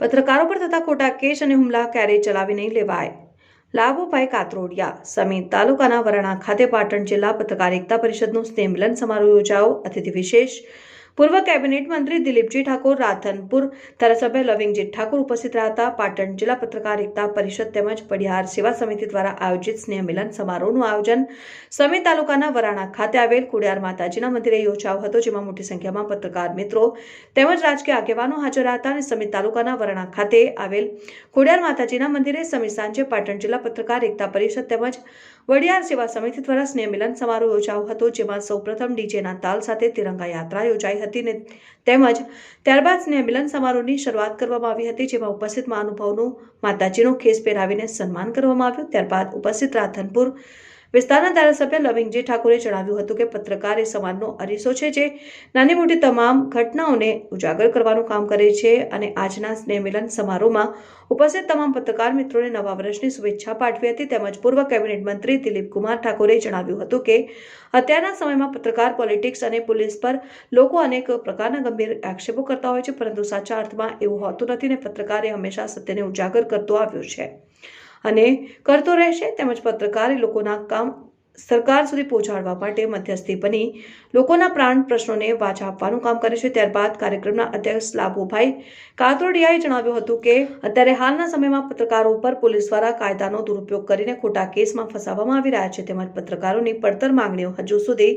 પત્રકારો પર થતા ખોટા કેસ અને હુમલા ક્યારેય ચલાવી નહીં લેવાય. લાભુભાઈ કાતરોડિયા. સમી તાલુકાના વરાણા ખાતે પાટણ જિલ્લા પત્રકાર એકતા પરિષદનું સ્નેહ સમારોહ યોજાયો. અતિથિ વિશેષ પૂર્વ કેબિનેટ મંત્રી દિલીપજી ઠાકોર, રાધનપુર ધારાસભ્ય લવિંગજી ઠાકોર ઉપસ્થિત રહ્યા પાટણ જિલ્લા પત્રકાર એકતા પરિષદ તેમજ પડિહાર સેવા સમિતિ દ્વારા આયોજિત સ્નેહ મિલન સમારોહનું આયોજન. સમી તાલુકાના વરાણા ખાતે આવેલ કુડિયાર માતાજીના મંદિરે યોજાયો હતો, જેમાં મોટી સંખ્યામાં પત્રકાર મિત્રો તેમજ રાજકીય આગેવાનો હાજર હતા અને સમી તાલુકાના વરાણા ખાતે આવેલ ખોડિયાર માતાજીના મંદિરે સમી સાંજે પાટણ જિલ્લા પત્રકાર એકતા પરિષદ તેમજ વડિયાર સેવા સમિતિ દ્વારા સ્નેહ મિલન સમારોહ યોજાયો હતો, જેમાં સૌપ્રથમ ડીજેના તાલ સાથે તિરંગા યાત્રા યોજાઈ હતી ને તેમજ ત્યારબાદ સ્નેહ મિલન સમારોહની શરૂઆત કરવામાં આવી હતી, જેમાં ઉપસ્થિત મહાનુભાવનું માતાજીનો ખેસ પહેરાવીને સન્માન કરવામાં આવ્યું. ત્યારબાદ ઉપસ્થિત રાધનપુર વિસ્તારના ધારાસભ્ય લવિંગજી ઠાકોરે જણાવ્યું હતું કે પત્રકાર એ સમાજનો અરીસો છે જે નાની મોટી તમામ ઘટનાઓને ઉજાગર કરવાનું કામ કરે છે અને આજના સ્નેહ મિલન સમારોહમાં ઉપસ્થિત તમામ પત્રકાર મિત્રોને નવા વર્ષની શુભેચ્છા પાઠવી હતી. તેમજ પૂર્વ કેબિનેટ મંત્રી દિલીપ કુમાર ઠાકોરે જણાવ્યું હતું કે અત્યારના સમયમાં પત્રકાર પોલિટિક્સ અને પોલીસ પર લોકો અનેક પ્રકારના ગંભીર આક્ષેપો કરતા હોય છે, પરંતુ સાચા અર્થમાં એવું હોતું નથી ને પત્રકારે હંમેશા સત્યને ઉજાગર કરતો આવ્યો છે. અને કરતો રહેશે તેમજ પત્રકાર એ લોકોના કામ સરકાર સુધી પહોંચાડવા માટે મધ્યસ્થી બની લોકોના પ્રાણ પ્રશ્નોને વાચા આપવાનું કામ કરે છે. ત્યારબાદ કાર્યક્રમના અધ્યક્ષ લાભુભાઈ કાતરોડિયાએ જણાવ્યું હતું કે, અત્યારે હાલના સમયમાં પત્રકારો ઉપર પોલીસ દ્વારા કાયદાનો દુરુપયોગ કરીને ખોટા કેસમાં ફસાવવામાં આવી રહ્યા છે. તેમજ પત્રકારોની પડતર માંગણીઓ હજુ સુધી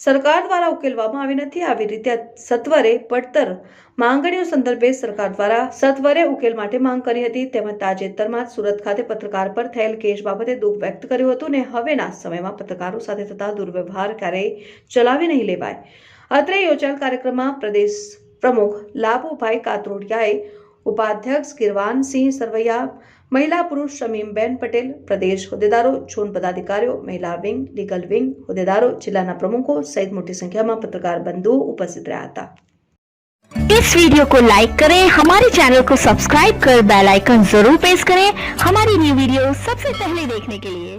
સરકાર દ્વારા ઉકેલવામાં આવી નથી આવી રીતે સત્વરે પડતર માંગણીઓ સંદર્ભે સરકાર દ્વારા સત્વરે ઉકેલ માટે માંગ કરી હતી. તેમજ તાજેતરમાં સુરત ખાતે પત્રકાર પર થયેલ કેસ બાબતે દુઃખ વ્યક્ત કર્યું હતું ને હવેના સમયમાં પત્રકારો સાથે થતા દુર્વ્યવહાર ક્યારેય ચલાવી નહીં લેવાય. અત્રે યોજાયેલ કાર્યક્રમમાં પ્રદેશ પ્રમુખ લાભુભાઈ કાતરોડિયાએ ઉપાધ્યક્ષ કિરવાનસિંહ સરવૈયા મહિલા પુરુષ શમીમબેન પટેલ પ્રદેશ હોદ્દેદારો ઝોન પદાધિકારીઓ મહિલા વિંગ લીગલ વિંગ હોદ્દેદારો જિલ્લાના પ્રમુખો સહિત મોટી સંખ્યામાં પત્રકાર બંધુઓ ઉપસ્થિત રહ્યા હતા इस वीडियो को लाइक करें हमारे चैनल को सब्सक्राइब कर बेल आइकन जरूर प्रेस करें हमारी न्यू वीडियो सबसे पहले देखने के लिए